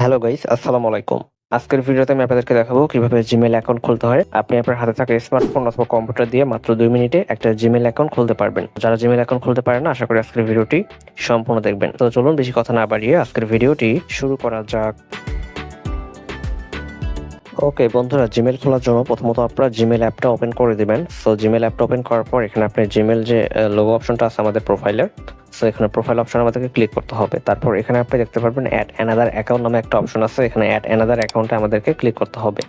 Hello guys, আসসালামু আলাইকুম। আজকের ভিডিওতে আমি আপনাদেরকে দেখাবো কীভাবে জিমেল অ্যাকাউন্ট খুলতে হয়। আপনি আপনার হাতে থাকা স্মার্টফোন অথবা কম্পিউটার দিয়ে মাত্র দুই মিনিটে একটা জিমেল অ্যাকাউন্ট খুলতে পারবেন। যারা জিমেল অ্যাকাউন্ট খুলতে পারেন না, আশা করি আজকের ভিডিওটি সম্পূর্ণ দেখবেন। তো চলুন, বেশি কথা না বাড়িয়ে আজকের ভিডিওটি শুরু করা যাক। ওকে বন্ধুরা জিমেল খোলার জন্য প্রথমত আপনারা জিমেল অ্যাপটা ওপেন করে দিবেন। সো জিমেল অ্যাপটা ওপেন করার পর এখানে আপনি জিমেল যে লোগো অপশনটা আছে আমাদের প্রোফাইলের সো এখানে প্রোফাইল অপশন আমাদেরকে ক্লিক করতে হবে। তারপর এখানে আপনি দেখতে পারবেন অ্যাড অ্যানাদার অ্যাকাউন্ট নামে একটা অপশন আছে, এখানে অ্যাড অ্যানাদার অ্যাকাউন্টে আমাদেরকে ক্লিক করতে হবে।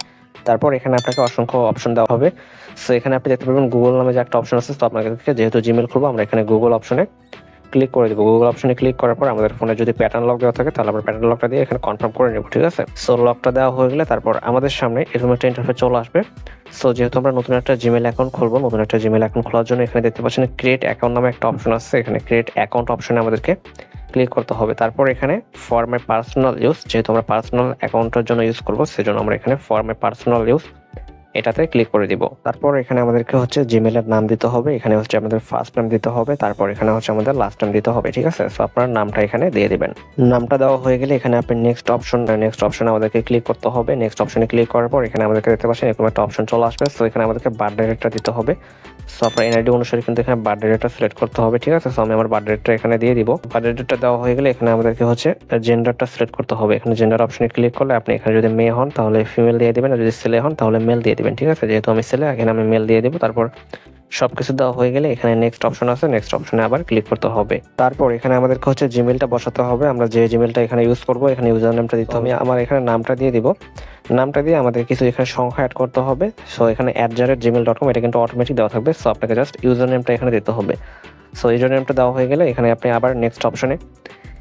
তারপর এখানে আপনাকে অসংখ্য অপশন দেওয়া হবে। সো এখানে আপনি দেখতে পারবেন গুগল নামে যে একটা অপশন আছে, তো আপনাদেরকে যেহেতু জিমেল খুলবো, আমরা এখানে গুগল অপশনে ক্লিক করে দেবো। গুগল অপশনে ক্লিক করার পর আমাদের ফোনে যদি প্যাটার্ন লক দেওয়া থাকে, তাহলে আমরা প্যাটার্ন লকটা দিয়ে এখানে কনফার্ম করে নেব, ঠিক আছে? সো লকটা দেওয়া হয়ে গেলে তারপর আমাদের সামনে এরকম একটা ইন্টারফেস চলে আসবে। সো যেহেতু আমরা নতুন একটা জিমেল অ্যাকাউন্ট খুলবো, নতুন একটা জিমেল অ্যাকাউন্ট খোলার জন্য এখানে দেখতে পাচ্ছেন ক্রিয়েট অ্যাকাউন্ট নামে একটা অপশন আছে। এখানে ক্রিয়েট অ্যাকাউন্ট অপশনে আমাদেরকে ক্লিক করতে হবে। তারপর এখানে ফর মাই পার্সোনাল ইউজ যেহেতু আমরা পার্সোনাল অ্যাকাউন্টের জন্য ইউজ করব, সেজন্য আমরা এখানে ফর মাই পার্সোনাল ইউজ এটাতে ক্লিক করে দিব। তারপর এখানে আমাদেরকে হচ্ছে জিমেলের নাম দিতে হবে। এখানে হচ্ছে আমাদের ফার্স্ট নাম দিতে হবে। তারপর এখানে হচ্ছে আমাদের লাস্ট নাম দিতে হবে, ঠিক আছে? সো আপনার নামটা এখানে দিয়ে দিবেন। নামটা দেওয়া হয়ে গেলে এখানে আপনি নেক্সট অপশন নেক্সট অপশনে আমাদেরকে ক্লিক করতে হবে। নেক্সট অপশনে ক্লিক করার পর এখানে আমাদেরকে দেখতে পাচ্ছেন এরকম একটা অপশন চলে আসবে। সো এখানে আমাদেরকে বার্থডে ডেটটা দিতে হবে। সো আপনার এনআইডি অনুসারে কিন্তু এখানে বার্থডে ডেটটা সিলেক্ট করতে হবে, ঠিক আছে? সো আমি আমার বার্থডে ডেটটা এখানে দিয়ে দিব। বার্থডে ডেটটা দেওয়া হয়ে গেলে এখানে আমাদেরকে হচ্ছে জেন্ডারটা সিলেক্ট করতে হবে। এখানে জেন্ডার অপশনে ক্লিক করলে আপনি এখানে যদি মেয়ে হন, তাহলে ফিমেল দিয়ে দিবেন। আর যদি ছেলে হন, তাহলে মেল দিয়ে দিবেন। ঠিক আছে? যেহেতু আমি ছেলে এখানে আমি মেল দিয়ে দেবো। তারপর সব কিছু দেওয়া হয়ে গেলে এখানে নেক্সট অপশন আছে। নেক্সট অপশনে আবার ক্লিক করতে হবে। তারপর এখানে আমাদেরকে হচ্ছে জিমেলটা বসাতে হবে। আমরা যে জিমেলটা এখানে ইউজ করব, এখানে ইউজার নামটা দিতে হবে। আমার এখানে নামটা দিয়ে দিব। নামটা দিয়ে আমাদের কিছু এখানে সংখ্যা অ্যাড করতে হবে। সো এখানে at jaret Gmail dot com এটা কিন্তু অটোমেটিক দেওয়া থাকবে। সো আপনাকে জাস্ট ইউজার নেমটা এখানে দিতে হবে। সো ইউজার নেমটা দেওয়া হয়ে গেলে এখানে আপনি আবার নেক্সট অপশনে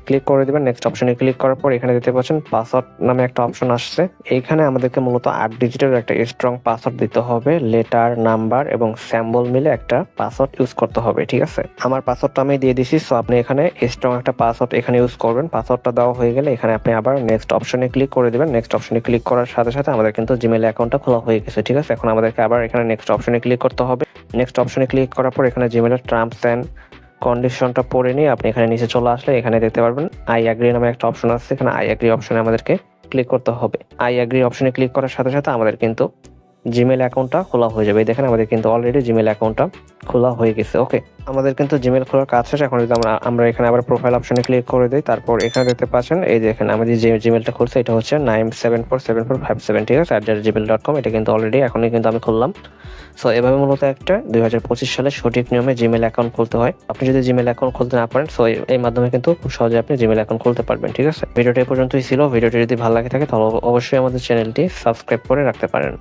ক্লিক করে দেবেন নেক্সট অপশনে ক্লিক করার পর এখানে দেখতে পাচ্ছেন পাসওয়ার্ড নামে একটা অপশন আসছে। এইখানে আমাদেরকে মূলত আট ডিজিটের একটা স্ট্রং পাসওয়ার্ড দিতে হবে লেটার নাম্বার এবং স্যাম্বল মিলে একটা পাসওয়ার্ড ইউজ করতে হবে, ঠিক আছে? আমার পাসওয়ার্ডটা আমি দিয়ে দিছি সো আপনি এখানে স্ট্রং একটা পাসওয়ার্ড এখানে ইউজ করবেন। পাসওয়ার্ডটা দেওয়া হয়ে গেলে এখানে আপনি আবার নেক্সট অপশনে ক্লিক করে দেবেন। নেক্সট অপশনে ক্লিক করার সাথে সাথে আমাদের কিন্তু জিমেল অ্যাকাউন্টটা খোলা হয়ে গেছে, ঠিক আছে? এখন আমাদেরকে আবার এখানে নেক্সট অপশনে ক্লিক করতে হবে। নেক্সট অপশনে ক্লিক করার পর এখানে জিমেলের টার্মস অ্যান্ড কন্ডিশনটা পড়ে নিয়ে আপনি এখানে নিচে চলে আসলে এখানে দেখতে পারবেন আই অ্যাগ্রি নামে একটা অপশন আছে। এখানে আই অ্যাগ্রি অপশনে আমাদেরকে ক্লিক করতে হবে। আই অ্যাগ্রি অপশনে ক্লিক করার সাথে সাথে আমাদের কিন্তু জিমেল অ্যাকাউন্টটা খোলা হয়ে যাবে। দেখেন আমাদের কিন্তু অলরেডি জিমেল অ্যাকাউন্টটা খোলা হয়ে গেছে। ওকে আমাদের কিন্তু জিমেল খোলার কাজ শেষ। এখন যদি আমরা আমরা এখানে আবার প্রোফাইল অপশনে ক্লিক করে দিই, তারপর এখানে দেখতে পাচ্ছেন, এই দেখেন আমাদের যে জিমেলটা খুলছে, এটা হচ্ছে nine seven four seven four five seven ঠিক আছে at the Gmail dot com এটা কিন্তু অলরেডি এখনই কিন্তু আমি খুললাম। সো এভাবে মূলত একটা দুই হাজার পঁচিশ সালে সঠিক নিয়মে জিমেল অ্যাকাউন্ট খুলতে হয়। আপনি যদি জিমেল অ্যাকাউন্ট খুলতে না পারেন সো এই মাধ্যমে কিন্তু খুব সহজে আপনি জিমেল অ্যাকাউন্ট খুলতে পারবেন, ঠিক আছে? ভিডিওটা পর্যন্তই ছিল। ভিডিওটি যদি ভালো লাগে থাকে, তাহলে অবশ্যই আমাদের চ্যানেলটি সাবস্ক্রাইব করে রাখতে পারেন।